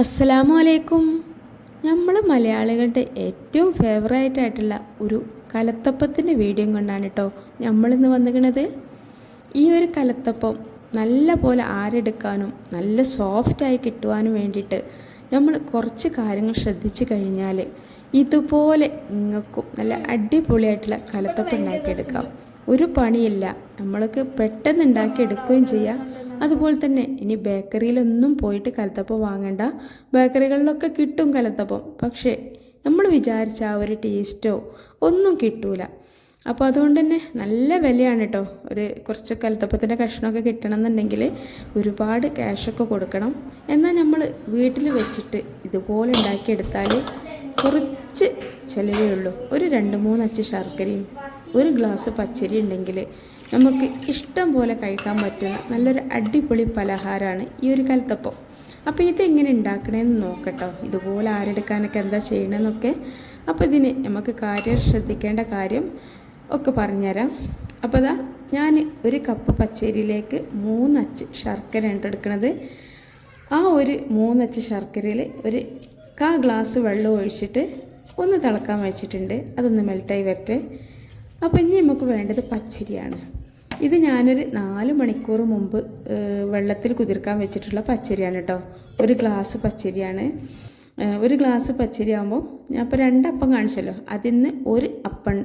അസ്സലാമു അലൈക്കും നമ്മൾ മലയാളികളുടെ ഏറ്റവും ഫേവറേറ്റ് ആയിട്ടുള്ള ഒരു കലത്തപ്പത്തിന്റെ വീഡിയോ കൊണ്ടാണ് കേട്ടോ നമ്മളിന്ന് വന്നിരിക്കണത് ഈ ഒരു കലത്തപ്പം നല്ല പോലെ ആരെടുക്കാനും നല്ല സോഫ്റ്റായി കിട്ടുവാനും വേണ്ടിയിട്ട് നമ്മൾ കുറച്ച് കാര്യങ്ങൾ ശ്രദ്ധിച്ചു കഴിഞ്ഞാൽ ഇതുപോലെ നിങ്ങൾക്കും നല്ല അടിപൊളിയായിട്ടുള്ള കലത്തപ്പം ഉണ്ടാക്കിയെടുക്കാം. ഒരു പണിയില്ല. നമ്മൾക്ക് പെട്ടെന്ന് ഉണ്ടാക്കി എടുക്കുകയും ചെയ്യാം. അതുപോലെ തന്നെ ഇനി ബേക്കറിയിലൊന്നും പോയിട്ട് കലത്തപ്പം വാങ്ങണ്ട. ബേക്കറികളിലൊക്കെ കിട്ടും കലത്തപ്പം. പക്ഷേ നമ്മൾ വിചാരിച്ച ആ ഒരു ടേസ്റ്റോ ഒന്നും കിട്ടൂല. അപ്പോൾ അതുകൊണ്ട് തന്നെ നല്ല വിലയാണ് കേട്ടോ. ഒരു കുറച്ച് കലത്തപ്പത്തിന്റെ കഷ്ണമൊക്കെ കിട്ടണം എന്നുണ്ടെങ്കിൽ ഒരുപാട് ക്യാഷൊക്കെ കൊടുക്കണം. എന്നാൽ നമ്മൾ വീട്ടിൽ വെച്ചിട്ട് ഇതുപോലെ ഉണ്ടാക്കിയെടുത്താൽ കുറച്ച് ചിലവേ ഉള്ളൂ. ഒരു രണ്ട് മൂന്നച്ച് ശർക്കരയും ഒരു ഗ്ലാസ് പച്ചരി ഉണ്ടെങ്കിൽ നമുക്ക് ഇഷ്ടം പോലെ കഴിക്കാൻ പറ്റുന്ന നല്ലൊരു അടിപൊളി പലഹാരമാണ് ഈ ഒരു കലത്തപ്പം അപ്പോൾ ഇതെങ്ങനെ ഉണ്ടാക്കണമെന്ന് നോക്കട്ടോ. ഇതുപോലെ ആരെടുക്കാനൊക്കെ എന്താ ചെയ്യണമെന്നൊക്കെ അപ്പോൾ ഇതിന് നമുക്ക് കാര്യം ശ്രദ്ധിക്കേണ്ട കാര്യം ഒക്കെ പറഞ്ഞുതരാം. അപ്പോൾ അതാ ഞാൻ ഒരു കപ്പ് പച്ചരിയിലേക്ക് മൂന്നച്ച് ശർക്കര ഉണ്ട് എടുക്കുന്നത് ആ ഒരു മൂന്നച്ച് ശർക്കരയിൽ ഒരു കാ ഗ്ലാസ് വെള്ളം ഒഴിച്ചിട്ട് ഒന്ന് തിളക്കാൻ വെച്ചിട്ടുണ്ട്. അതൊന്ന് മെൽട്ടായി വരട്ടെ. അപ്പോൾ ഇനി നമുക്ക് വേണ്ടത് പച്ചരിയാണ്. ഇത് ഞാനൊരു നാല് മണിക്കൂർ മുമ്പ് വെള്ളത്തിൽ കുതിർക്കാൻ വെച്ചിട്ടുള്ള പച്ചരിയാണ് കേട്ടോ. ഒരു ഗ്ലാസ് പച്ചരിയാണ്. ഒരു ഗ്ലാസ് പച്ചരി ആകുമ്പോൾ ഞാൻ ഇപ്പോൾ രണ്ടപ്പം കാണിച്ചല്ലോ. അതിൽ നിന്ന് ഒരു അപ്പം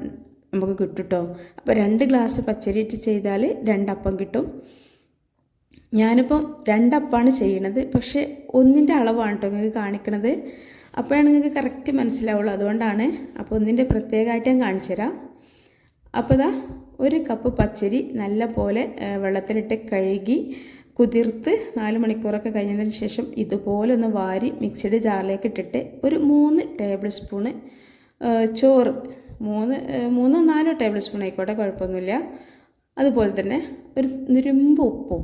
നമുക്ക് കിട്ടും അപ്പോൾ രണ്ട് ഗ്ലാസ് പച്ചരി ഇട്ട് ചെയ്താൽ രണ്ടപ്പം കിട്ടും. ഞാനിപ്പം രണ്ടപ്പാണ് ചെയ്യണത്. പക്ഷേ ഒന്നിന്റെ അളവാണ് കേട്ടോ നിങ്ങൾക്ക് കാണിക്കണത്. അപ്പോഴാണ് നിങ്ങൾക്ക് കറക്റ്റ് മനസ്സിലാവുള്ളൂ. അതുകൊണ്ടാണ് അപ്പോൾ ഒന്നിന്റെ പ്രത്യേകമായിട്ട് ഞാൻ കാണിച്ചു തരാം അപ്പോൾ ഇതാ ഒരു കപ്പ് പച്ചരി നല്ല പോലെ വെള്ളത്തിലിട്ട് കഴുകി കുതിർത്ത് നാല് മണിക്കൂറൊക്കെ കഴിഞ്ഞതിന് ശേഷം ഇതുപോലെ ഒന്ന് വാരി മിക്സിയുടെ ജാറിലേക്ക് ഇട്ടിട്ട് ഒരു മൂന്ന് ടേബിൾ സ്പൂണ് ചോറ് മൂന്ന് മൂന്നോ നാലോ ടേബിൾ സ്പൂൺ ആയിക്കോട്ടെ കുഴപ്പമൊന്നുമില്ല. അതുപോലെ തന്നെ ഒരു നുരുമ്പ് ഉപ്പും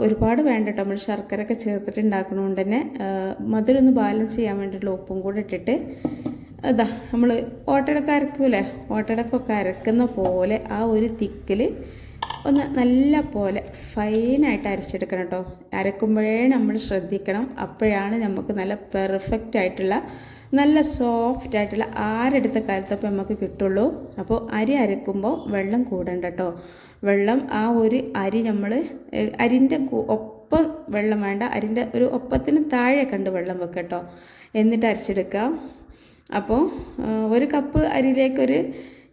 ഒരുപാട് വേണ്ട കേട്ടോ നമ്മൾ ശർക്കര ഒക്കെ ചേർത്തിട്ട് ഉണ്ടാക്കണതുകൊണ്ട് തന്നെ മധുരം ഒന്ന് ബാലൻസ് ചെയ്യാൻ വേണ്ടിയിട്ടുള്ള ഉപ്പും കൂടെ ഇട്ടിട്ട് അതാ നമ്മൾ ഓട്ടടക്ക അരക്കൂലേ ഓട്ടടക്കൊക്കെ അരക്കുന്ന പോലെ ആ ഒരു തിക്കിൽ ഒന്ന് നല്ല പോലെ ഫൈനായിട്ട് അരച്ചെടുക്കണം കേട്ടോ അരക്കുമ്പോഴേ നമ്മൾ ശ്രദ്ധിക്കണം. അപ്പോഴാണ് നമുക്ക് നല്ല പെർഫെക്റ്റ് ആയിട്ടുള്ള നല്ല സോഫ്റ്റ് ആയിട്ടുള്ള ആരെടുത്ത കാലത്തപ്പം നമുക്ക് കിട്ടുള്ളൂ. അപ്പോൾ അരി അരക്കുമ്പോൾ വെള്ളം കൂടണ്ട കേട്ടോ വെള്ളം ആ ഒരു അരി നമ്മൾ അരിന്റെ ഒപ്പം വെള്ളം വേണ്ട. അരിന്റെ ഒരു ഒപ്പത്തിന് താഴെ കണ്ട് വെള്ളം വെക്കട്ടോ കേട്ടോ എന്നിട്ട് അരച്ചെടുക്കുക അപ്പോൾ ഒരു കപ്പ് അരിയിലേക്കൊരു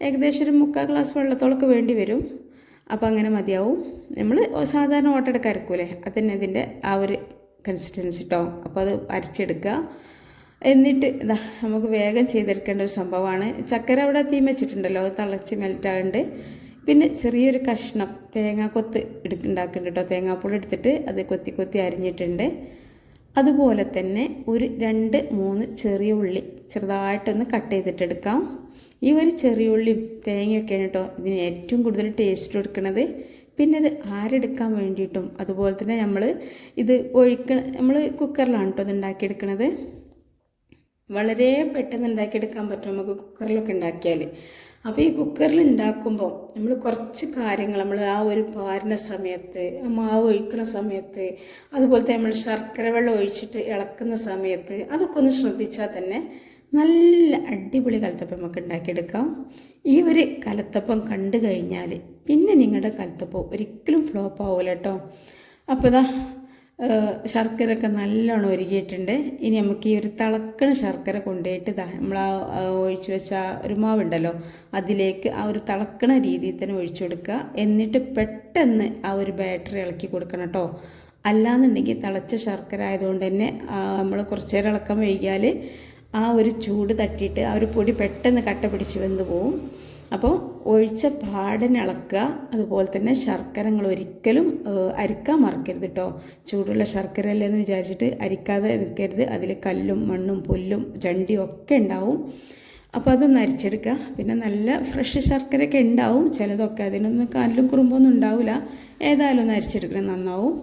ഏകദേശം ഒരു മുക്കാൽ ഗ്ലാസ് വെള്ളത്തോളൊക്കെ വേണ്ടി വരും. അപ്പോൾ അങ്ങനെ മതിയാവും. നമ്മൾ സാധാരണ ഓട്ടെടുക്ക അരക്കൂലേ? അതന്നെ ഇതിന്റെ ആ ഒരു കൺസിസ്റ്റൻസി കേട്ടോ അപ്പോൾ അത് അരച്ചെടുക്കുക. എന്നിട്ട് ഇതാ നമുക്ക് വേഗം ചെയ്തെടുക്കേണ്ട ഒരു സംഭവമാണ്. ചക്കര അവിടെ തീം വെച്ചിട്ടുണ്ടല്ലോ അത് തിളച്ച് മെൽറ്റാകുന്നുണ്ട് പിന്നെ ചെറിയൊരു കഷ്ണം തേങ്ങാക്കൊത്ത് കൊത്ത് ഉണ്ടാക്കുന്നുണ്ട് കേട്ടോ തേങ്ങാപ്പൂൾ എടുത്തിട്ട് അത് കൊത്തി കൊത്തി അരിഞ്ഞിട്ടുണ്ട്. അതുപോലെ തന്നെ ഒരു രണ്ട് മൂന്ന് ചെറിയ ഉള്ളി ചെറുതായിട്ടൊന്ന് കട്ട് ചെയ്തിട്ടെടുക്കാം. ഈ ഒരു ചെറിയ ഉള്ളിയും തേങ്ങയൊക്കെയാണ് കേട്ടോ ഇതിന് ഏറ്റവും കൂടുതൽ ടേസ്റ്റ് കൊടുക്കുന്നത് പിന്നെ ഇത് ആരെടുക്കാൻ വേണ്ടിയിട്ടും അതുപോലെ തന്നെ നമ്മൾ ഇത് ഒഴിക്കണം നമ്മൾ കുക്കറിലാണ് കേട്ടോ ഇത് ഉണ്ടാക്കിയെടുക്കുന്നത് വളരെ പെട്ടെന്ന് ഉണ്ടാക്കിയെടുക്കാൻ പറ്റും നമുക്ക് കുക്കറിലൊക്കെ ഉണ്ടാക്കിയാൽ അപ്പോൾ ഈ കുക്കറിൽ ഉണ്ടാക്കുമ്പോൾ നമ്മൾ കുറച്ച് കാര്യങ്ങൾ നമ്മൾ ആ ഒരു പാരുന്ന സമയത്ത് ആ മാവ് ഒഴിക്കുന്ന സമയത്ത് അതുപോലെ തന്നെ നമ്മൾ ശർക്കര വെള്ളം ഒഴിച്ചിട്ട് ഇളക്കുന്ന സമയത്ത് അതൊക്കെ ഒന്ന് ശ്രദ്ധിച്ചാൽ തന്നെ നല്ല അടിപൊളി കലത്തപ്പം നമുക്ക് ഉണ്ടാക്കിയെടുക്കാം ഈ ഒരു കലത്തപ്പം കണ്ടു കഴിഞ്ഞാൽ പിന്നെ നിങ്ങളുടെ കലത്തപ്പം ഒരിക്കലും ഫ്ലോപ്പ് ആവില്ല കേട്ടോ അപ്പോൾ ഇതാ ശർക്കരയൊക്കെ നല്ലോണം ഒരുക്കിയിട്ടുണ്ട്. ഇനി നമുക്ക് ഈ ഒരു തിളക്കണ ശർക്കര കൊണ്ടുപോയിട്ട് നമ്മൾ ആ ഒഴിച്ച് വെച്ച ഒരു മാവുണ്ടല്ലോ അതിലേക്ക് ആ ഒരു തിളക്കണ രീതിയിൽ തന്നെ ഒഴിച്ചു കൊടുക്കുക. എന്നിട്ട് പെട്ടെന്ന് ആ ഒരു ബാറ്ററി ഇളക്കി കൊടുക്കണം കേട്ടോ. അല്ലാന്നുണ്ടെങ്കിൽ തിളച്ച ശർക്കര ആയതുകൊണ്ട് തന്നെ നമ്മൾ കുറച്ച് നേരം ഇളക്കാൻ വൈകിയാൽ ആ ഒരു ചൂട് തട്ടിയിട്ട് ആ ഒരു പൊടി പെട്ടെന്ന് കട്ട പിടിച്ച് വെന്ത് പോവും. അപ്പോൾ ഒഴിച്ച പാടിനിളക്കുക അതുപോലെ തന്നെ ശർക്കര നിങ്ങൾ ഒരിക്കലും അരിക്കാൻ മറക്കരുത് കേട്ടോ ചൂടുള്ള ശർക്കര അല്ലേ എന്ന് വിചാരിച്ചിട്ട് അരിക്കാതെ നിൽക്കരുത്. അതിൽ കല്ലും മണ്ണും പുല്ലും ചണ്ടിയും ഒക്കെ ഉണ്ടാവും. അപ്പോൾ അതൊന്ന് അരിച്ചെടുക്കുക. പിന്നെ നല്ല ഫ്രഷ് ശർക്കരയൊക്കെ ഉണ്ടാവും. ചിലതൊക്കെ അതിനൊന്നും കല്ലും കുറുമ്പൊന്നും ഉണ്ടാവില്ല ഏതായാലും ഒന്ന് അരിച്ചെടുക്കണം. നന്നാവും.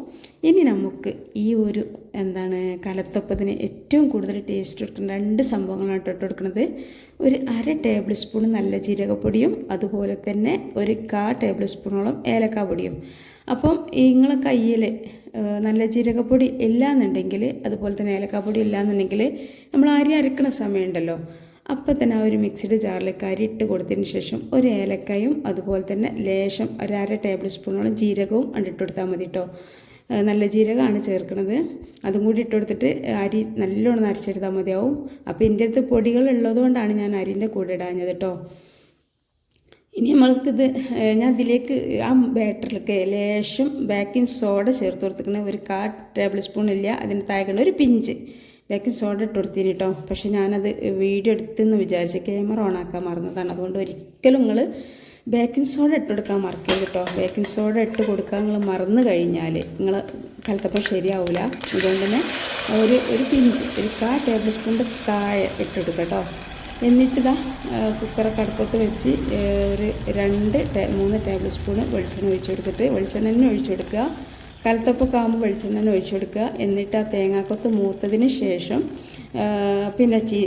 ഇനി നമുക്ക് ഈ ഒരു എന്താണ് കലത്തപ്പത്തിന് ഏറ്റവും കൂടുതൽ ടേസ്റ്റ് കൊടുക്കുന്ന രണ്ട് സംഭവങ്ങളാണ് ഇട്ട് കൊടുക്കുന്നത്. ഒരു അര ടേബിൾ സ്പൂൺ നല്ല ജീരകപ്പൊടിയും അതുപോലെ തന്നെ ഒരു കാ ടേബിൾ സ്പൂണോളം ഏലക്ക പൊടിയും. അപ്പം നിങ്ങളെ കയ്യിൽ നല്ല ജീരകപ്പൊടി ഇല്ലാന്നുണ്ടെങ്കിൽ അതുപോലെ തന്നെ ഏലക്കാപ്പൊടി ഇല്ലാന്നുണ്ടെങ്കിൽ നമ്മൾ അരി അരക്കണ സമയമുണ്ടല്ലോ. അപ്പം തന്നെ ആ ഒരു മിക്സിഡ് ജാറിലേക്ക് അരി ഇട്ട് കൊടുത്തതിന് ശേഷം ഒരു ഏലക്കായും അതുപോലെ തന്നെ ലേശം ഒരു അര ടേബിൾ സ്പൂണോളം ജീരകവും അണ്ടിട്ട് കൊടുത്താൽ മതി കേട്ടോ. നല്ല ജീരകമാണ് ചേർക്കുന്നത് അതും കൂടി ഇട്ടുകൊടുത്തിട്ട് അരി നല്ലോണം നരച്ചെടുത്താൽ മതിയാവും. അപ്പോൾ എന്റെ അടുത്ത് പൊടികൾ ഉള്ളതുകൊണ്ടാണ് ഞാൻ അരിന്റെ കൂടെ ഇടാഞ്ഞത് കേട്ടോ ഇനി നമ്മൾക്കിത് ഞാൻ ഇതിലേക്ക് ആ ബാറ്ററിലേക്ക് ലേശം ബേക്കിംഗ് സോഡ ചേർത്ത് കൊടുത്തിരിക്കുന്ന ഒരു കാ ടേബിൾ സ്പൂൺ ഇല്ല അതിന് താഴെ ഒരു പിഞ്ച് ബേക്കിംഗ് സോഡ ഇട്ട് കൊടുത്തിന് കേട്ടോ പക്ഷേ ഞാനത് വീഡിയോ എടുത്തെന്ന് വിചാരിച്ച് ക്യാമറ ഓൺ ആക്കാൻ മറന്നതാണ്. അതുകൊണ്ട് ഒരിക്കലും നിങ്ങൾ ബേക്കിംഗ് സോഡ ഇട്ട് കൊടുക്കാൻ മറക്കരുത് കേട്ടോ ബേക്കിംഗ് സോഡ ഇട്ട് കൊടുക്കാൻ നിങ്ങൾ മറന്നു കഴിഞ്ഞാൽ നിങ്ങൾ കലത്തപ്പം ശരിയാവില്ല അതുകൊണ്ട് തന്നെ ഒരു ഒരു പിഞ്ച് ഒരു കാ ടേബിൾ സ്പൂണിന്റെ താഴെ ഇട്ട് കൊടുക്കുക കേട്ടോ എന്നിട്ടിതാ കുക്കറൊക്കെ അടുപ്പത്ത് വെച്ച് ഒരു രണ്ട് മൂന്ന് ടേബിൾ സ്പൂണ് വെളിച്ചെണ്ണ ഒഴിച്ചു കൊടുത്തിട്ട് വെളിച്ചെണ്ണ തന്നെ ഒഴിച്ചു കൊടുക്കുക. കലത്തപ്പൊക്കെ ആകുമ്പോൾ വെളിച്ചെണ്ണ തന്നെ ഒഴിച്ചു കൊടുക്കുക. എന്നിട്ട് ആ തേങ്ങാക്കൊത്ത് മൂത്തതിന് ശേഷം പിന്നെ ചീ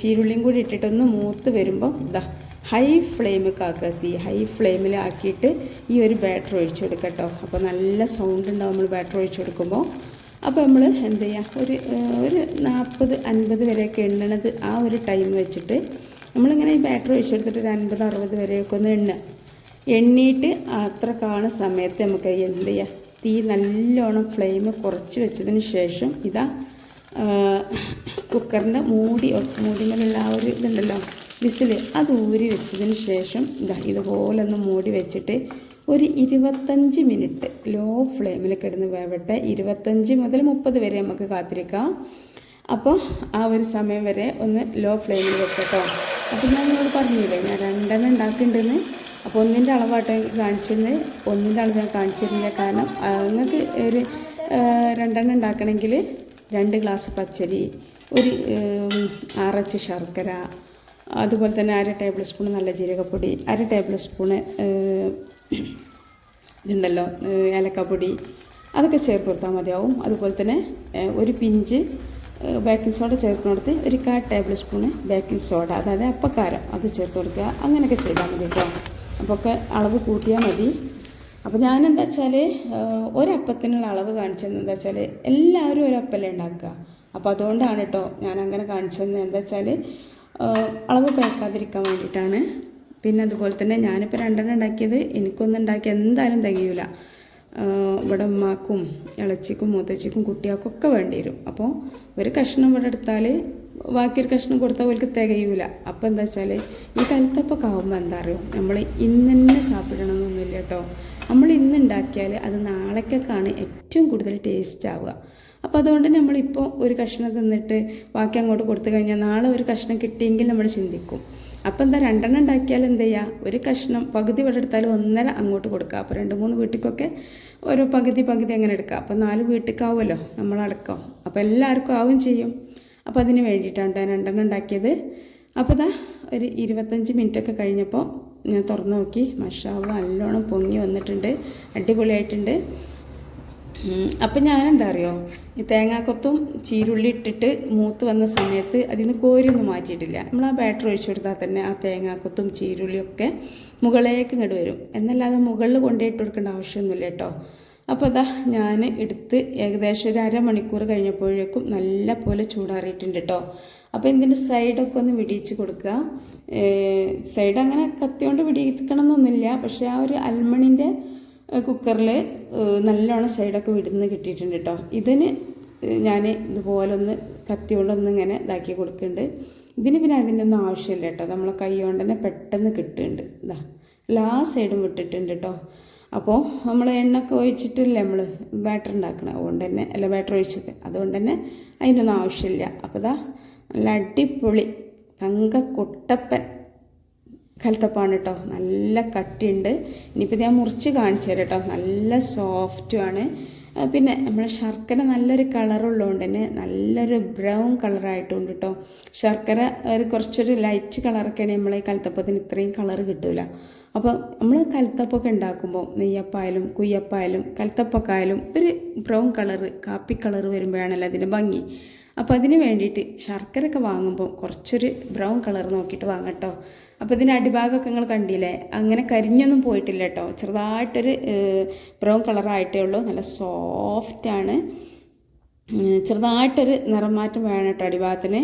ചീരുള്ളിയും കൂടി ഇട്ടിട്ടൊന്ന് മൂത്ത് വരുമ്പോൾ ഇതാ ഹൈ ഫ്ലെയിമൊക്കെ ആക്കുക തീ ഹൈ ഫ്ലെയിമിലാക്കിയിട്ട് ഈ ഒരു ബാറ്റർ ഒഴിച്ചു കൊടുക്കുക കേട്ടോ അപ്പോൾ നല്ല സൗണ്ട് ഉണ്ടാവും നമ്മൾ ബാറ്റർ ഒഴിച്ചു കൊടുക്കുമ്പോൾ അപ്പോൾ നമ്മൾ എന്ത് ചെയ്യുക ഒരു ഒരു നാൽപ്പത് അൻപത് വരെയൊക്കെ എണ്ണണത് ആ ഒരു ടൈം വെച്ചിട്ട് നമ്മളിങ്ങനെ ഈ ബാറ്ററി ഒഴിച്ചെടുത്തിട്ട് ഒരു അൻപത് അറുപത് വരെയൊക്കെ ഒന്ന് എണ്ണുക എണ്ണീട്ട് അത്ര കാണുന്ന സമയത്ത് നമുക്ക് എന്ത് ചെയ്യുക തീ നല്ലോണം ഫ്ലെയിം കുറച്ച് വെച്ചതിന് ശേഷം ഇതാ കുക്കറിന്റെ മൂടി മൂടിമേലുള്ള ആ ഒരു ഇതുണ്ടല്ലോ. വിസിൽ അത് ഊരി വെച്ചതിന് ശേഷം ഇതാ ഇതുപോലെ ഒന്ന് മൂടി വെച്ചിട്ട് ഒരു ഇരുപത്തഞ്ച് മിനിറ്റ് ലോ ഫ്ലെയിമിൽ കിടന്ന് വേവട്ടെ. ഇരുപത്തഞ്ച് മുതൽ മുപ്പത് വരെ നമുക്ക് കാത്തിരിക്കാം. അപ്പോൾ ആ ഒരു സമയം വരെ ഒന്ന് ലോ ഫ്ലെയിമിൽ വെക്കട്ടോ. അപ്പോൾ ഞാൻ നിങ്ങളോട് പറഞ്ഞില്ലേ ഞാൻ രണ്ടെണ്ണം ഉണ്ടാക്കിയിട്ടുണ്ട്. അപ്പോൾ ഒന്നിന്റെ അളവാട്ടോ കാണിച്ചിരുന്നത് ഒന്നിന്റെ അളവ് ഞാൻ കാണിച്ചിരുന്നില്ല. കാരണം നിങ്ങൾക്ക് ഒരു രണ്ടെണ്ണം ഉണ്ടാക്കണമെങ്കിൽ രണ്ട് ഗ്ലാസ് പച്ചരി ഒരു ആറച്ച് ശർക്കര അതുപോലെ തന്നെ അര ടേബിൾ സ്പൂൺ നല്ല ജീരകപ്പൊടി അര ടേബിൾ സ്പൂണ് ഇതുണ്ടല്ലോ ഏലക്കപ്പൊടി. അതൊക്കെ ചേർത്ത് കൊടുത്താൽ മതിയാവും. അതുപോലെ തന്നെ ഒരു പിഞ്ച് ബേക്കിംഗ് സോഡ ചേർത്ത് ചേർക്കുന്നിടത്ത് ഒരു കാ ടേബിൾ സ്പൂണ് ബേക്കിംഗ് സോഡ അതായത് അപ്പക്കാരം അത് ചേർത്ത് കൊടുക്കുക. അങ്ങനെയൊക്കെ ചെയ്താൽ മതി കേട്ടോ. അപ്പോൾ ഒക്കെ അളവ് കൂട്ടിയാൽ മതി. അപ്പോൾ ഞാനെന്താ വെച്ചാൽ ഒരപ്പത്തിനുള്ള അളവ് കാണിച്ചതെന്ന് എന്താ വെച്ചാൽ എല്ലാവരും ഒരപ്പല്ലേ ഉണ്ടാക്കുക. അപ്പോൾ അതുകൊണ്ടാണ് കേട്ടോ ഞാൻ അങ്ങനെ കാണിച്ചത് എന്താ വെച്ചാൽ അളവ് കുഴക്കാതിരിക്കാൻ വേണ്ടിയിട്ടാണ്. പിന്നെ അതുപോലെ തന്നെ ഞാനിപ്പോൾ രണ്ടെണ്ണം ഉണ്ടാക്കിയത് എനിക്കൊന്നും ഉണ്ടാക്കി എന്തായാലും തികയൂല. ആഹ് ഇവിടെ ഉമ്മാക്കും ഇളച്ചിക്കും മൂത്തച്ചിക്കും കുട്ടികൾക്കും ഒക്കെ വേണ്ടി വരും. അപ്പോൾ ഒരു കഷ്ണം ഇവിടെ എടുത്താൽ ബാക്കിയൊരു കഷ്ണം കൊടുത്താൽ അവർക്ക് തികയൂല. അപ്പോൾ എന്താ വെച്ചാൽ ഈ കലത്തപ്പൊക്കെ ആകുമ്പോൾ എന്താ അറിയോ? നമ്മൾ ഇന്ന് തന്നെ സാപ്പിടണമെന്നൊന്നുമില്ല കേട്ടോ. നമ്മൾ ഇന്ന് ഉണ്ടാക്കിയാൽ അത് നാളേക്കൊക്കെയാണ് ഏറ്റവും കൂടുതൽ ടേസ്റ്റ് ആവുക. അപ്പോൾ അതുകൊണ്ട് നമ്മളിപ്പോൾ ഒരു കഷ്ണം തിന്നിട്ട് ബാക്കി അങ്ങോട്ട് കൊടുത്തു കഴിഞ്ഞാൽ നാളെ ഒരു കഷ്ണം കിട്ടിയെങ്കിൽ നമ്മൾ ചിന്തിക്കും. അപ്പോൾ എന്താ രണ്ടെണ്ണം ഉണ്ടാക്കിയാൽ എന്ത് ചെയ്യുക ഒരു കഷ്ണം പകുതി ഇവിടെ എടുത്താൽ ഒന്നര അങ്ങോട്ട് കൊടുക്കുക. അപ്പോൾ രണ്ട് മൂന്ന് വീട്ടിക്കൊക്കെ ഓരോ പകുതി പകുതി അങ്ങനെ എടുക്കുക. അപ്പോൾ നാല് വീട്ടിലേക്കാവുമല്ലോ നമ്മളടക്കം. അപ്പോൾ എല്ലാവർക്കും ആവും ചെയ്യും. അപ്പോൾ അതിന് വേണ്ടിയിട്ടാണ് ഞാൻ രണ്ടെണ്ണം ഉണ്ടാക്കിയത്. അപ്പോൾ ഇതാ ഒരു ഇരുപത്തഞ്ച് മിനിറ്റൊക്കെ കഴിഞ്ഞപ്പോൾ ഞാൻ തുറന്നു നോക്കി. മഷാവ് നല്ലോണം പൊങ്ങി വന്നിട്ടുണ്ട്. അടിപൊളിയായിട്ടുണ്ട്. അപ്പം ഞാൻ എന്താ അറിയോ ഈ തേങ്ങാക്കൊത്തും ചീരുള്ളി ഇട്ടിട്ട് മൂത്ത് വന്ന സമയത്ത് അതിൽ നിന്ന് കോരിയൊന്നും മാറ്റിയിട്ടില്ല. നമ്മൾ ആ ബാറ്റർ ഒഴിച്ചു കൊടുത്താൽ തന്നെ ആ തേങ്ങാക്കൊത്തും ചീരുള്ളിയൊക്കെ മുകളിലേക്ക് ഇങ്ങോട്ട് വരും. എന്നല്ലാതെ മുകളിൽ കൊണ്ടുപോയിട്ട് കൊടുക്കേണ്ട ആവശ്യമൊന്നുമില്ല കേട്ടോ. അപ്പോൾ അതാ ഞാൻ എടുത്ത് ഏകദേശം ഒരു അരമണിക്കൂർ കഴിഞ്ഞപ്പോഴേക്കും നല്ല പോലെ ചൂടാറിയിട്ടുണ്ട് കേട്ടോ. അപ്പോൾ ഇതിന്റെ സൈഡൊക്കെ ഒന്ന് വിടിയിച്ച് കൊടുക്കുക. സൈഡ് അങ്ങനെ കത്തിയോണ്ട് വിടിയിക്കണമെന്നൊന്നുമില്ല പക്ഷേ ആ ഒരു അൽമണിന്റെ കുക്കറിൽ നല്ലോണം സൈഡൊക്കെ വിടുന്ന് കിട്ടിയിട്ടുണ്ട് കേട്ടോ ഇതിന് ഞാൻ ഇതുപോലെ ഒന്ന് കത്തി കൊണ്ടൊന്ന് ഇങ്ങനെ ഇതാക്കി കൊടുക്കുന്നുണ്ട് ഇതിന് പിന്നെ അതിന്റെ ഒന്നും ആവശ്യമില്ല കേട്ടോ നമ്മളെ കൈ കൊണ്ട് തന്നെ പെട്ടെന്ന് കിട്ടുന്നുണ്ട് ഇതാ എല്ലാ സൈഡും വിട്ടിട്ടുണ്ട് കേട്ടോ അപ്പോൾ നമ്മൾ എണ്ണൊക്കെ ഒഴിച്ചിട്ടില്ലേ നമ്മൾ ബാറ്റർ ഉണ്ടാക്കണം അതുകൊണ്ട് തന്നെ അല്ല ബാറ്റർ ഒഴിച്ചത്. അതുകൊണ്ട് തന്നെ അതിനൊന്നും ആവശ്യമില്ല അപ്പോൾ ഇതാ നല്ല അടിപൊളി തങ്ക കുട്ടപ്പൻ കലത്തപ്പാണ് കേട്ടോ നല്ല കട്ടിയുണ്ട്. ഇനിയിപ്പോൾ ഞാൻ മുറിച്ച് കാണിച്ചു തരാം കേട്ടോ നല്ല സോഫ്റ്റുമാണ് പിന്നെ നമ്മുടെ ശർക്കര നല്ലൊരു കളറുള്ളതുകൊണ്ട് തന്നെ നല്ലൊരു ബ്രൗൺ കളറായിട്ടുണ്ട് കേട്ടോ ശർക്കര ഒരു കുറച്ചൊരു ലൈറ്റ് കളറൊക്കെയാണ് ഈ കൽത്തപ്പത്തിന് ഇത്രയും കളർ കിട്ടില്ല അപ്പോൾ നമ്മൾ കൽത്തപ്പൊക്കെ ഉണ്ടാക്കുമ്പോൾ നെയ്യപ്പായാലും കുയ്യപ്പായാലും കൽത്തപ്പൊക്കായാലും ഒരു ബ്രൗൺ കളറ് കാപ്പി കളറ് വരുമ്പോഴാണല്ലോ അതിന് ഭംഗി. അപ്പോൾ അതിന് വേണ്ടിയിട്ട് ശർക്കരയൊക്കെ വാങ്ങുമ്പോൾ കുറച്ചൊരു ബ്രൗൺ കളർ നോക്കിയിട്ട് വാങ്ങട്ടോ അപ്പോൾ ഇതിന്റെ അടിഭാഗമൊക്കെ നിങ്ങൾ കണ്ടില്ലേ? അങ്ങനെ കരിഞ്ഞൊന്നും പോയിട്ടില്ല കേട്ടോ. ചെറുതായിട്ടൊരു ബ്രൗൺ കളറായിട്ടേ ഉള്ളൂ. നല്ല സോഫ്റ്റാണ് ചെറുതായിട്ടൊരു നിറം മാറ്റം വേണം കേട്ടോ അടിഭാഗത്തിന്.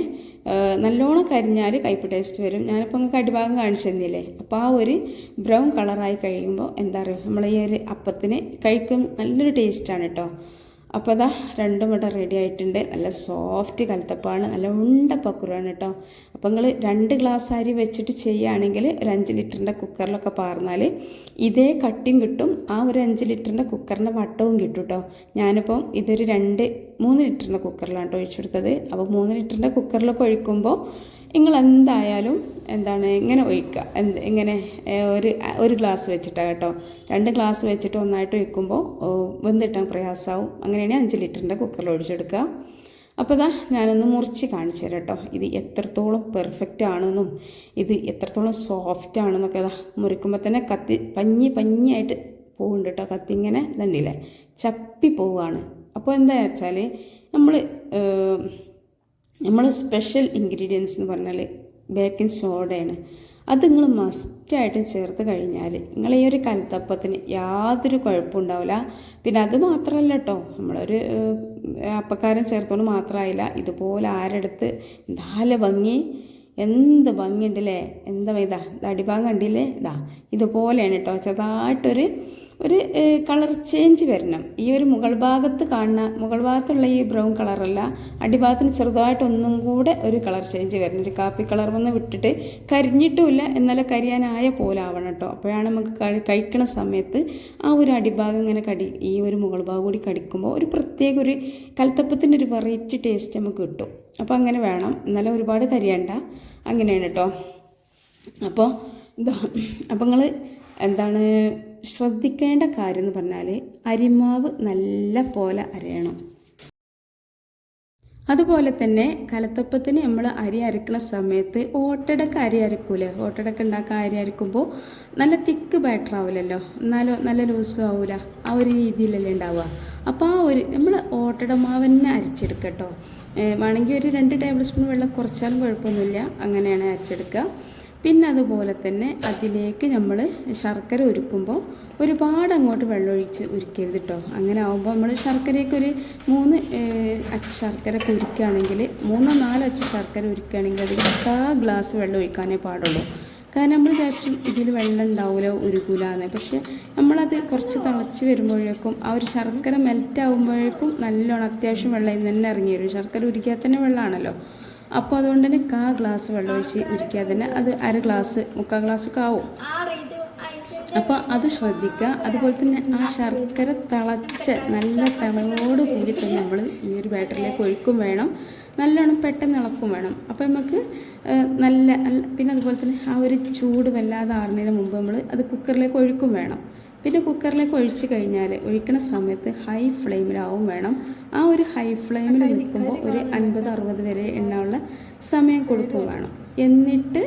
നല്ലോണം കരിഞ്ഞാൽ കയ്പ് ടേസ്റ്റ് വരും. ഞാനിപ്പോൾ നിങ്ങൾക്ക് അടിഭാഗം കാണിച്ചു തന്നില്ലേ? അപ്പോൾ ആ ഒരു ബ്രൗൺ കളറായി കഴിയുമ്പോൾ എന്താ പറയുക നമ്മൾ ഈ ഒരു അപ്പത്തിന് കഴിക്കും. നല്ലൊരു ടേസ്റ്റാണ് കേട്ടോ. അപ്പോൾ അതാ രണ്ടും കൂടെ റെഡി ആയിട്ടുണ്ട്. നല്ല സോഫ്റ്റ് കലത്തപ്പാണ്. നല്ല ഉണ്ട പക്കുറാണ് കേട്ടോ അപ്പോൾ നിങ്ങൾ രണ്ട് ഗ്ലാസ് അരി വെച്ചിട്ട് ചെയ്യുകയാണെങ്കിൽ ഒരു അഞ്ച് ലിറ്ററിന്റെ കുക്കറിലൊക്കെ പാർന്നാൽ ഇതേ കട്ടിയും കിട്ടും. ആ ഒരു അഞ്ച് ലിറ്ററിന്റെ കുക്കറിന്റെ വട്ടവും കിട്ടും കേട്ടോ ഞാനിപ്പം ഇതൊരു രണ്ട് മൂന്ന് ലിറ്ററിന്റെ കുക്കറിലാണ് കേട്ടോ ഒഴിച്ചെടുത്തത്. അപ്പോൾ മൂന്ന് ലിറ്ററിന്റെ കുക്കറിലൊക്കെ ഒഴിക്കുമ്പോൾ നിങ്ങൾ എന്തായാലും എന്താണ് ഇങ്ങനെ ഒഴിക്കുക എന്ത് ഇങ്ങനെ ഒരു ഒരു ഗ്ലാസ് വെച്ചിട്ടാണ് കേട്ടോ. രണ്ട് ഗ്ലാസ് വെച്ചിട്ട് ഒന്നായിട്ട് ഒഴിക്കുമ്പോൾ വെന്തിട്ടാൻ പ്രയാസമാവും അങ്ങനെയാണെങ്കിൽ അഞ്ച് ലിറ്ററിന്റെ കുക്കറിൽ ഒഴിച്ചെടുക്കുക അപ്പോൾ ഇതാ ഞാനൊന്ന് മുറിച്ച് കാണിച്ചു തരാം കേട്ടോ. ഇത് എത്രത്തോളം പെർഫെക്റ്റ് ആണെന്നും ഇത് എത്രത്തോളം സോഫ്റ്റ് ആണെന്നൊക്കെ ഇതാ മുറിക്കുമ്പോൾ തന്നെ കത്തി പഞ്ഞി പഞ്ഞിയായിട്ട് പോകുന്നുണ്ട് കേട്ടോ. കത്തി ഇങ്ങനെ ഇതുണ്ടല്ലേ ചപ്പി പോവുകയാണ് അപ്പോൾ എന്താ വെച്ചാൽ നമ്മൾ നമ്മൾ സ്പെഷ്യൽ ഇൻഗ്രീഡിയൻസ് എന്ന് പറഞ്ഞാൽ ബേക്കിംഗ് സോഡയാണ് അത് നിങ്ങൾ മസ്റ്റായിട്ട് ചേർത്ത് കഴിഞ്ഞാൽ നിങ്ങൾ ഈ ഒരു കലത്തപ്പത്തിന് യാതൊരു കുഴപ്പവും ഉണ്ടാവില്ല പിന്നെ അത് മാത്രമല്ല കേട്ടോ നമ്മളൊരു അപ്പക്കാരൻ ചേർത്തുകൊണ്ട് മാത്രമായില്ല ഇതുപോലെ ആരെടുത്ത് എന്തായാലും ഭംഗി എന്ത് ഭംഗിയുണ്ടല്ലേ? എന്താ ഇതാ അടിഭാഗം കണ്ടില്ലേ? ഇതാ ഇതുപോലെയാണ് കേട്ടോ ചെറുതായിട്ടൊരു ഒരു കളർ ചേഞ്ച് വരണം. ഈ ഒരു മുകൾ ഭാഗത്ത് കാണുന്ന മുകൾ ഭാഗത്തുള്ള ഈ ബ്രൗൺ കളറല്ല അടിഭാഗത്തിന് ചെറുതായിട്ട് ഒന്നും കൂടെ ഒരു കളർ ചേഞ്ച് വരണം. ഒരു കാപ്പി കളർ വന്ന് വിട്ടിട്ട് കരിഞ്ഞിട്ടുമില്ല എന്നാലും കരിയാനായ പോലെ ആവണം കേട്ടോ അപ്പോഴാണ് നമുക്ക് കഴിക്കണ സമയത്ത് ആ ഒരു അടിഭാഗം ഇങ്ങനെ കടി ഈ ഒരു മുകൾ ഭാഗം കൂടി കടിക്കുമ്പോൾ ഒരു പ്രത്യേക ഒരു കൽത്തപ്പത്തിന്റെ ഒരു വെറൈറ്റി ടേസ്റ്റ് നമുക്ക് കിട്ടും. അപ്പോൾ അങ്ങനെ വേണം. എന്നാലും ഒരുപാട് കരിയണ്ട. അങ്ങനെയാണ് കേട്ടോ അപ്പോൾ ഇതാ അപ്പോൾ നിങ്ങൾ എന്താണ് ശ്രദ്ധിക്കേണ്ട കാര്യം എന്ന് പറഞ്ഞാൽ അരിമാവ് നല്ല പോലെ അരയണം. അതുപോലെ തന്നെ കലത്തപ്പത്തിന് നമ്മൾ അരി അരക്കുന്ന സമയത്ത് ഓട്ടടക്ക് അരി അരക്കൂലേ? ഓട്ടടക്ക് ഉണ്ടാക്കാൻ അരി അരക്കുമ്പോൾ നല്ല തിക്ക് ബാറ്റർ ആവില്ലല്ലോ എന്നാലും നല്ല ലൂസും ആവില്ല ആ ഒരു രീതിയിലല്ലേ ഉണ്ടാവുക. അപ്പോൾ ആ ഒരു നമ്മൾ ഓട്ടട മാവ് തന്നെ അരച്ചെടുക്കട്ടോ. വേണമെങ്കിൽ ഒരു രണ്ട് ടേബിൾ സ്പൂൺ വെള്ളം കുറച്ചാലും കുഴപ്പമൊന്നുമില്ല. അങ്ങനെയാണ് അരച്ചെടുക്കുക. പിന്നെ അതുപോലെ തന്നെ അതിലേക്ക് നമ്മൾ ശർക്കര ഉരുക്കുമ്പോൾ ഒരുപാട് അങ്ങോട്ട് വെള്ളമൊഴിച്ച് ഉരുക്കരുത് കേട്ടോ അങ്ങനെ ആകുമ്പോൾ നമ്മൾ ശർക്കരയൊക്കെ ഒരു മൂന്ന് അച്ച് ശർക്കര ഒക്കെ ഉരുക്കുകയാണെങ്കിൽ മൂന്നോ നാലോ അച്ച് ശർക്കര ഉരുക്കുകയാണെങ്കിൽ അതിൽ കാ ഗ്ലാസ് വെള്ളം ഒഴിക്കാനേ പാടുള്ളൂ. കാരണം നമ്മൾ വിചാരിച്ചു ഇതിൽ വെള്ളം ഉണ്ടാവില്ല ഉരുകൂലാന്ന്. പക്ഷേ നമ്മളത് കുറച്ച് തിളച്ച് വരുമ്പോഴേക്കും ആ ഒരു ശർക്കര മെൽറ്റ് ആകുമ്പോഴേക്കും നല്ലോണം അത്യാവശ്യം വെള്ളം ഇന്ന് തന്നെ ഇറങ്ങി വരും. ശർക്കര ഉരുക്കിയാൽ തന്നെ വെള്ളമാണല്ലോ അപ്പോൾ അതുകൊണ്ട് തന്നെ കാ ഗ്ലാസ് വെള്ളം ഒഴിച്ച് ഇരിക്കാതെ തന്നെ അത് അര ഗ്ലാസ് മുക്കാൽ ഗ്ലാസ് ഒക്കെ ആവും. അപ്പോൾ അത് ശ്രദ്ധിക്കുക. അതുപോലെ തന്നെ ആ ശർക്കര തിളച്ച് നല്ല തിളയോട് കൂടി തന്നെ നമ്മൾ ഈ ഒരു ബാറ്ററിലേക്ക് ഒഴിക്കും വേണം. നല്ലോണം പെട്ടെന്ന് ഇളക്കും വേണം. അപ്പോൾ നമുക്ക് നല്ല പിന്നെ അതുപോലെ തന്നെ ആ ഒരു ചൂട് വല്ലാതെ ആറുന്നതിന് മുമ്പ് നമ്മൾ അത് കുക്കറിലേക്ക് ഒഴുക്കും വേണം. പിന്നെ കുക്കറിലേക്ക് ഒഴിച്ച് കഴിഞ്ഞാൽ ഒഴിക്കുന്ന സമയത്ത് ഹൈ ഫ്ലെയിമിലാവും വേണം. ആ ഒരു ഹൈ ഫ്ലെയിമിൽ നിൽക്കുമ്പോൾ ഒരു അൻപത് അറുപത് വരെ എണ്ണയുള്ള സമയം കൊടുക്കും വേണം. എന്നിട്ട്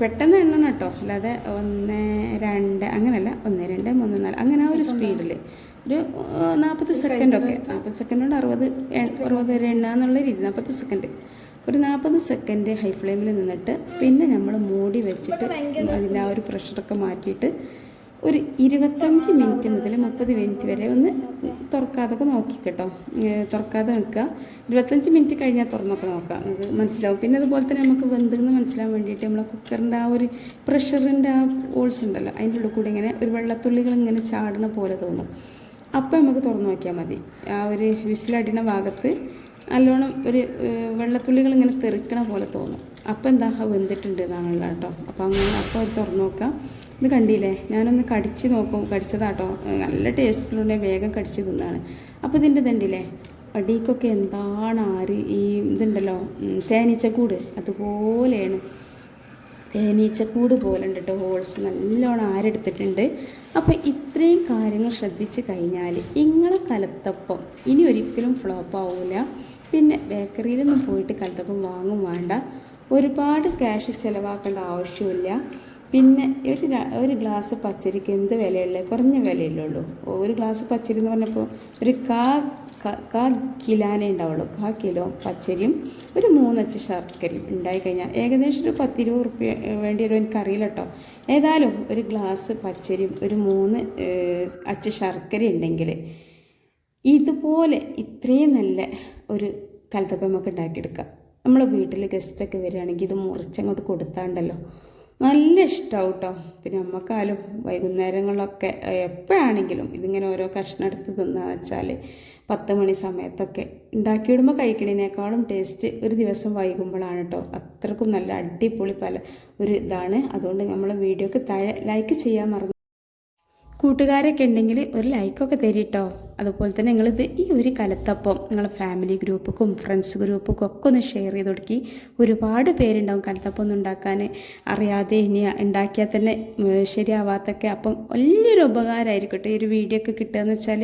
പെട്ടെന്ന് എണ്ണണം കേട്ടോ. അല്ലാതെ ഒന്ന് രണ്ട് അങ്ങനെയല്ല ഒന്ന് രണ്ട് മൂന്ന് നാല്. അങ്ങനെ ആ ഒരു സ്പീഡിൽ ഒരു നാൽപ്പത് സെക്കൻഡൊക്കെ നാൽപ്പത് സെക്കൻഡ് കൊണ്ട് അറുപത് അറുപത് വരെ എണ്ണ എന്നുള്ള രീതി. നാൽപ്പത് സെക്കൻഡ് ഒരു നാൽപ്പത് സെക്കൻഡ് ഹൈ ഫ്ലെയിമിൽ നിന്നിട്ട് പിന്നെ നമ്മൾ മൂടി വെച്ചിട്ട് അതിന്റെ ആ ഒരു പ്രഷറൊക്കെ മാറ്റിയിട്ട് ഒരു ഇരുപത്തഞ്ച് മിനിറ്റ് മുതൽ മുപ്പത് മിനിറ്റ് വരെ ഒന്ന് തുറക്കാതെ നോക്കി കേട്ടോ തുറക്കാതെ നിൽക്കുക. ഇരുപത്തഞ്ച് മിനിറ്റ് കഴിഞ്ഞാൽ തുറന്നൊക്കെ നോക്കാം അത് മനസ്സിലാവും. പിന്നെ അതുപോലെ തന്നെ നമുക്ക് വെന്തെന്ന് മനസ്സിലാവാൻ വേണ്ടിയിട്ട് നമ്മളെ കുക്കറിന്റെ ആ ഒരു പ്രഷറിന്റെ ആ ഹോൾസ് ഉണ്ടല്ലോ അതിന്റെ ഉള്ളിൽ കൂടി ഇങ്ങനെ ഒരു വെള്ളത്തുള്ളികൾ ഇങ്ങനെ ചാടുന്ന പോലെ തോന്നും. അപ്പോൾ നമുക്ക് തുറന്നു നോക്കിയാൽ മതി. ആ ഒരു വിസിലടിന ഭാഗത്ത് നല്ലോണം ഒരു വെള്ളത്തുള്ളികൾ ഇങ്ങനെ തെറിക്കണ പോലെ തോന്നും. അപ്പോൾ എന്താ വെന്തിട്ടുണ്ട് എന്നാണല്ലോ കേട്ടോ. അപ്പോൾ അങ്ങനെ അപ്പോൾ തുറന്നു നോക്കാം ഇത് കണ്ടില്ലേ? ഞാനൊന്ന് കടിച്ച് നോക്കും. കടിച്ചതാട്ടോ. നല്ല ടേസ്റ്റിലുണ്ടെങ്കിൽ വേഗം കടിച്ച് തിന്നാണ്. അപ്പോൾ ഇതിന്റെ ഇതുണ്ടില്ലേ? അടിക്കൊക്കെ എന്താണ് ആര് ഈ ഇതുണ്ടല്ലോ? തേനീച്ചക്കൂട്. അതുപോലെയാണ്. തേനീച്ചക്കൂട് പോലെ ഉണ്ട് കേട്ടോ ഹോൾസ്. നല്ലോണം ആരെടുത്തിട്ടുണ്ട്. അപ്പോൾ ഇത്രയും കാര്യങ്ങൾ ശ്രദ്ധിച്ച് കഴിഞ്ഞാൽ ഇങ്ങളെ കലത്തപ്പം ഇനി ഒരിക്കലും ഫ്ലോപ്പ് ആവില്ല പിന്നെ ബേക്കറിയിലൊന്നും പോയിട്ട് കലത്തപ്പം വാങ്ങും വേണ്ട. ഒരുപാട് ക്യാഷ് ചിലവാക്കേണ്ട ആവശ്യമില്ല പിന്നെ ഒരു ഒരു ഗ്ലാസ് പച്ചരിക്ക് എന്ത് വിലയുള്ളത് കുറഞ്ഞ വിലയില്ലുള്ളൂ ഒരു ഗ്ലാസ് പച്ചരി എന്ന് പറഞ്ഞപ്പോൾ ഒരു കാ കാ കിലാനേ ഉണ്ടാവുള്ളൂ. കാ കിലോ പച്ചരിയും ഒരു മൂന്നച്ച് ശർക്കരയും ഉണ്ടായി കഴിഞ്ഞാൽ ഏകദേശം ഒരു പത്തിരുപത് റുപ്യ വേണ്ടി വരും എനിക്കറിയില്ല കേട്ടോ ഏതായാലും ഒരു ഗ്ലാസ് പച്ചരിയും ഒരു മൂന്ന് അച്ച ശർക്കര ഉണ്ടെങ്കിൽ ഇതുപോലെ ഇത്രയും നല്ല ഒരു കലത്തപ്പം നമുക്ക് ഉണ്ടാക്കിയെടുക്കാം നമ്മൾ വീട്ടിൽ ഗസ്റ്റൊക്കെ വരികയാണെങ്കിൽ ഇത് മുറിച്ചങ്ങോട്ട് കൊടുത്താണ്ടല്ലോ. നല്ല ഇഷ്ടമാവും കേട്ടോ പിന്നെ അമ്മക്കാലും വൈകുന്നേരങ്ങളിലൊക്കെ എപ്പോഴാണെങ്കിലും ഇതിങ്ങനെ ഓരോ കഷ്ണം എടുത്ത് തിന്നാന്ന് വെച്ചാൽ പത്ത് മണി സമയത്തൊക്കെ ഉണ്ടാക്കിയിടുമ്പോൾ കഴിക്കണതിനേക്കാളും ടേസ്റ്റ് ഒരു ദിവസം വൈകുമ്പോഴാണ് കേട്ടോ അത്രക്കും നല്ല അടിപൊളി പല ഒരു ഇതാണ്. അതുകൊണ്ട് നമ്മളെ വീഡിയോക്ക് താഴെ ലൈക്ക് ചെയ്യാൻ മറന്നു. കൂട്ടുകാരൊക്കെ ഉണ്ടെങ്കിൽ ഒരു ലൈക്കൊക്കെ തരിട്ടോ. അതുപോലെ തന്നെ നിങ്ങളിത് ഈ ഒരു കലത്തപ്പം നിങ്ങളെ ഫാമിലി ഗ്രൂപ്പുക്കും ഫ്രണ്ട്സ് ഗ്രൂപ്പുക്കും ഒക്കെ ഒന്ന് ഷെയർ ചെയ്ത് കൊടുക്കി. ഒരുപാട് പേരുണ്ടാവും കലത്തപ്പം ഒന്നും ഉണ്ടാക്കാൻ അറിയാതെ ഇനി ഉണ്ടാക്കിയാൽ തന്നെ ശരിയാവാത്തൊക്കെ. അപ്പം വലിയൊരു ഉപകാരമായിരിക്കട്ടെ കേട്ടോ ഈ ഒരു വീഡിയോ ഒക്കെ കിട്ടുകയെന്ന് വെച്ചാൽ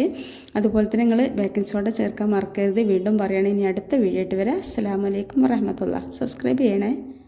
അതുപോലെ തന്നെ നിങ്ങൾ ബേക്കിംഗ് സോഡ ചേർക്കാൻ മറക്കരുത്. വീണ്ടും പറയുകയാണെങ്കിൽ ഇനി അടുത്ത വീഡിയോ ആയിട്ട് വരാം. അസ്സാം വലൈക്കും വരഹമത്തുള്ള സബ്സ്ക്രൈബ് ചെയ്യണേ.